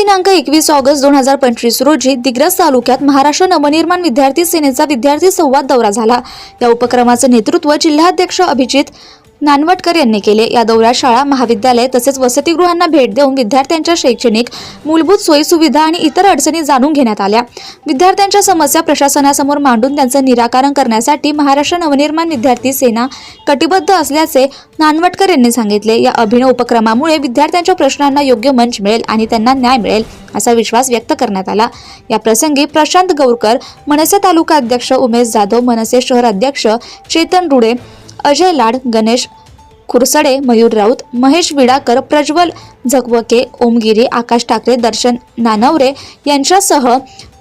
दिनांक एकवीस ऑगस्ट दोन हजार पंचवीस रोजी दिग्रस तालुक्यात महाराष्ट्र नवनिर्माण विद्यार्थी सेनेचा विद्यार्थी संवाद दौरा झाला. या उपक्रमाचं नेतृत्व जिल्हाध्यक्ष अभिजित नानवटकर यांनी केले. या दौऱ्यात शाळा महाविद्यालय तसेच वसतिगृहांना भेट देऊन विद्यार्थ्यांच्या शैक्षणिक मूलभूत सोयीसुविधा आणि इतर अडचणी जाणून घेण्यात आल्या. विद्यार्थ्यांच्या समस्या प्रशासनासमोर मांडून त्यांचं निराकरण करण्यासाठी महाराष्ट्र नवनिर्माण विद्यार्थी सेना कटिबद्ध असल्याचे नानवटकर यांनी सांगितले. या अभिनव उपक्रमामुळे विद्यार्थ्यांच्या प्रश्नांना योग्य मंच मिळेल आणि त्यांना न्याय मिळेल असा विश्वास व्यक्त करण्यात आला. या प्रसंगी प्रशांत गौरकर मनसे तालुका अध्यक्ष उमेश जाधव मनसे शहर अध्यक्ष चेतन रुडे अजय लाड गणेश खुरसडे मयूर राऊत महेश विडाकर प्रज्वल झगवके ओमगिरी आकाश ठाकरे दर्शन नानवरे यांच्यासह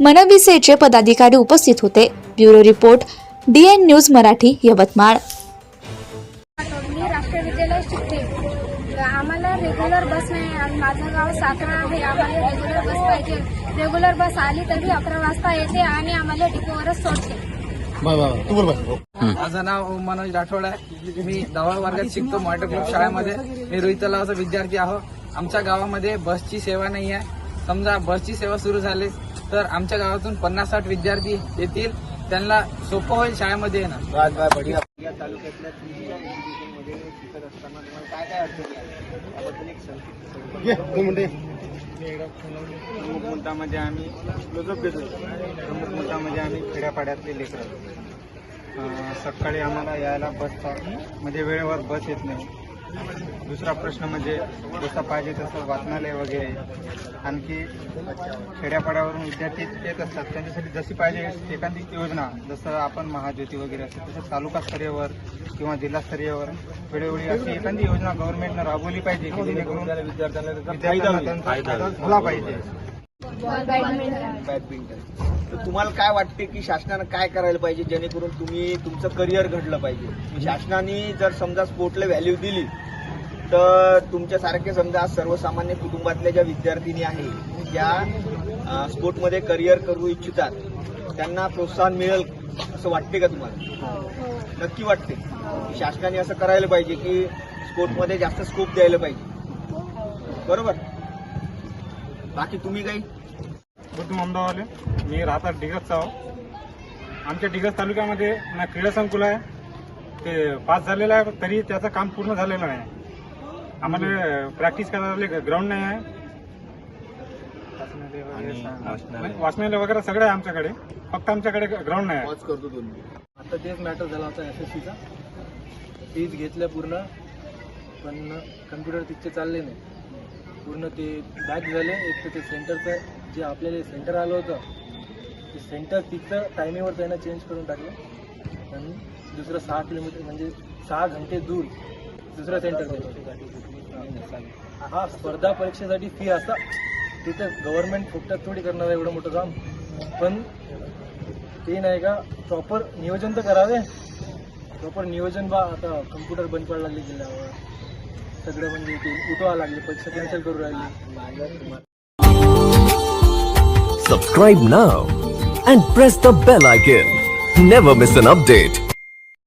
मनविसेचे पदाधिकारी उपस्थित होते. Bureau report D N news Marathi Yavatmal. मी राष्ट्रीय शिकते. आम्हाला रेग्युलर बस नाही माझं गाव सातारा आहे. आम्हाला रेग्युलर बस पाहिजे. रेग्युलर बस आली तरी अकरा वाजता येते आणि आम्हाला डिपोवरच सोडते. माझं नाव मनोज राठोड आहे. मी दहाव्या वर्गात शिकतो मॉटर ग्रुप शाळेमध्ये. मी रोहित तलावाचा विद्यार्थी आहो आमच्या गावामध्ये बसची सेवा नाही आहे समजा बसची सेवा सुरू झाली तर आमच्या गावातून पन्नास साठ विद्यार्थी येतील. त्यांना सोपं होईल शाळेमध्ये येणं. या तालुक्यातल्या शिकत असताना तुम्हाला काय काय अडचणी आल्या त्याबद्दल एक संक्षिप्त प्रमुख मुद्दामध्ये आम्ही प्रमुख मुद्दामध्ये आम्ही खेड्यापाड्यातले लेकर. सकाळी आम्हाला यायला बसचा म्हणजे वेळेवर बस येत नाही. दुसरा प्रश्न म्हणजे जसं पाहिजे तसं वाचनालय वगैरे आणखी खेड्यापाड्यावरून विद्यार्थी येत असतात त्यांच्यासाठी जशी पाहिजे एखादी योजना जसं आपण महाज्योती वगैरे असते तसं तालुकास्तरीयवर किंवा जिल्हास्तरीयवर वेळोवेळी अशी एखादी योजना गव्हर्नमेंटनं राबवली पाहिजे की जेणेकरून विद्यार्थ्यांना त्यांचा फायदा झाला पाहिजे. बॅडमिंटन. तर तुम्हाला काय वाटते की शासनानं काय करायला पाहिजे? जेणेकरून तुम्ही तुमचं करिअर घडलं पाहिजे. म्हणजे शासनाने जर समजा स्पोर्टला व्हॅल्यू दिली तर तुमच्यासारखे समजा सर्वसामान्य कुटुंबातल्या ज्या विद्यार्थिनी आहे ज्या स्पोर्टमध्ये करिअर करू इच्छितात त्यांना प्रोत्साहन मिळेल असं वाटते का तुम्हाला? नक्की वाटते. शासनाने असं करायला पाहिजे की स्पोर्टमध्ये जास्त स्कोप द्यायला पाहिजे. बरोबर? बाकी तुम्ही काही? बुद्ध मंदावाले मी राहतात डिगसचा आहो आमच्या डिगस तालुक्यामध्ये ना क्रीडा संकुल आहे. ते पास झालेलं आहे तरी त्याचं काम पूर्ण झालेलं नाही. आम्हाला प्रॅक्टिस करायला ग्राउंड नाही आहे. वाचनालय वाचनालय. वगैरे सगळं आहे आमच्याकडे. फक्त आमच्याकडे ग्राउंड नाही आहे. करतो तुम्ही. आता तेच मॅटर झाला होता एस एस सीचा फीज घेतल्या पूर्ण पण कम्प्युटर तिथचे चालले नाही. पूर्ण ते बॅक झाले. एक तर ते सेंटरचं जे आपल्याला सेंटर आलं होतं ते सेंटर तिथं टायमिंगवर त्यानं चेंज करून टाकलं. आणि दुसरं सहा किलोमीटर म्हणजे सहा घंटे दूर दुसरं सेंटर हा. स्पर्धा परीक्षेसाठी फी असा तिथं गव्हर्नमेंट फुकटात थोडी करणार आहे एवढं मोठं काम. पण ते नाही का प्रॉपर नियोजन तर करावे. प्रॉपर नियोजन बा आता कम्प्युटर बंद पडायला लागले जिल्ह्यावर सगळं म्हणजे उठवा लागले परीक्षा कॅन्सल करू राहिले Subscribe now and press the bell icon. Never miss an update.